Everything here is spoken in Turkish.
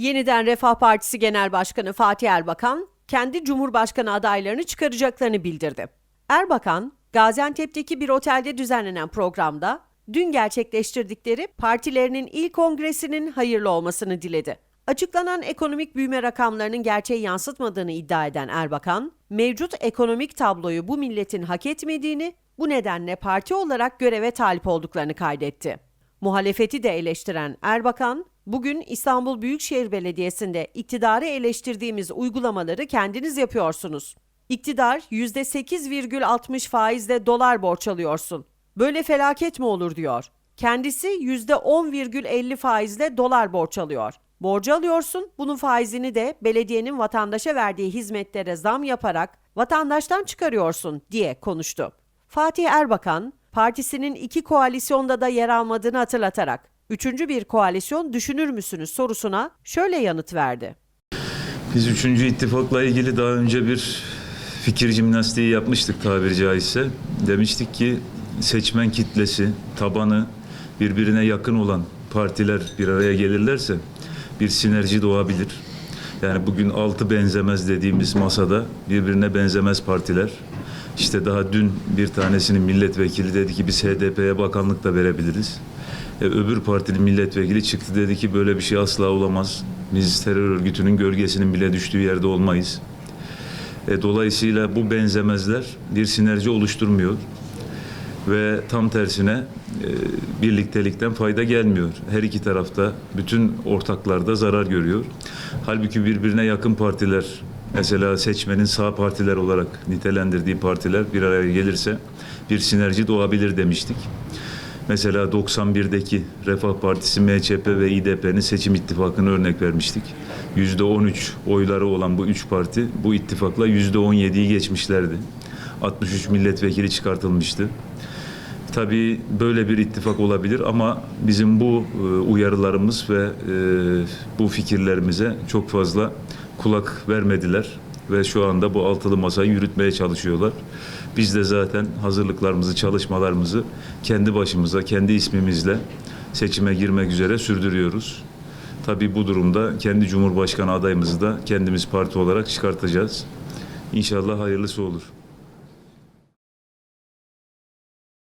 Yeniden Refah Partisi Genel Başkanı Fatih Erbakan, kendi Cumhurbaşkanı adaylarını çıkaracaklarını bildirdi. Erbakan, Gaziantep'teki bir otelde düzenlenen programda dün gerçekleştirdikleri partilerinin ilk kongresinin hayırlı olmasını diledi. Açıklanan ekonomik büyüme rakamlarının gerçeği yansıtmadığını iddia eden Erbakan, mevcut ekonomik tabloyu bu milletin hak etmediğini, bu nedenle parti olarak göreve talip olduklarını kaydetti. Muhalefeti de eleştiren Erbakan, bugün İstanbul Büyükşehir Belediyesi'nde iktidarı eleştirdiğimiz uygulamaları kendiniz yapıyorsunuz. İktidar %8,60 faizle dolar borç alıyorsun. Böyle felaket mi olur diyor. Kendisi %10,50 faizle dolar borç alıyor. Borcu alıyorsun, bunun faizini de belediyenin vatandaşa verdiği hizmetlere zam yaparak vatandaştan çıkarıyorsun diye konuştu. Fatih Erbakan, partisinin iki koalisyonda da yer almadığını hatırlatarak, üçüncü bir koalisyon düşünür müsünüz sorusuna şöyle yanıt verdi. Biz üçüncü ittifakla ilgili daha önce bir fikir jimnastiği yapmıştık tabiri caizse. Demiştik ki seçmen kitlesi, tabanı birbirine yakın olan partiler bir araya gelirlerse bir sinerji doğabilir. Yani bugün altı benzemez dediğimiz masada birbirine benzemez partiler. İşte daha dün bir tanesinin milletvekili dedi ki biz HDP'ye bakanlık da verebiliriz. E, öbür partinin milletvekili çıktı dedi ki böyle bir şey asla olamaz. Biz terör örgütünün gölgesinin bile düştüğü yerde olmayız. E, dolayısıyla bu benzemezler bir sinerji oluşturmuyor ve tam tersine e, birliktelikten fayda gelmiyor. Her iki tarafta bütün ortaklarda zarar görüyor. Halbuki birbirine yakın partiler mesela seçmenin sağ partiler olarak nitelendirdiği partiler bir araya gelirse bir sinerji doğabilir demiştik. Mesela 91'deki Refah Partisi, MHP ve İDP'nin seçim ittifakını örnek vermiştik. %13 oyları olan bu üç parti bu ittifakla %17'yi geçmişlerdi. 63 milletvekili çıkartılmıştı. Tabii böyle bir ittifak olabilir ama bizim bu e, uyarılarımız ve e, bu fikirlerimize çok fazla kulak vermediler ve şu anda bu altılı masayı yürütmeye çalışıyorlar. Biz de zaten hazırlıklarımızı, çalışmalarımızı kendi başımıza, kendi ismimizle seçime girmek üzere sürdürüyoruz. Tabii bu durumda kendi Cumhurbaşkanı adayımızı da kendimiz parti olarak çıkartacağız. İnşallah hayırlısı olur.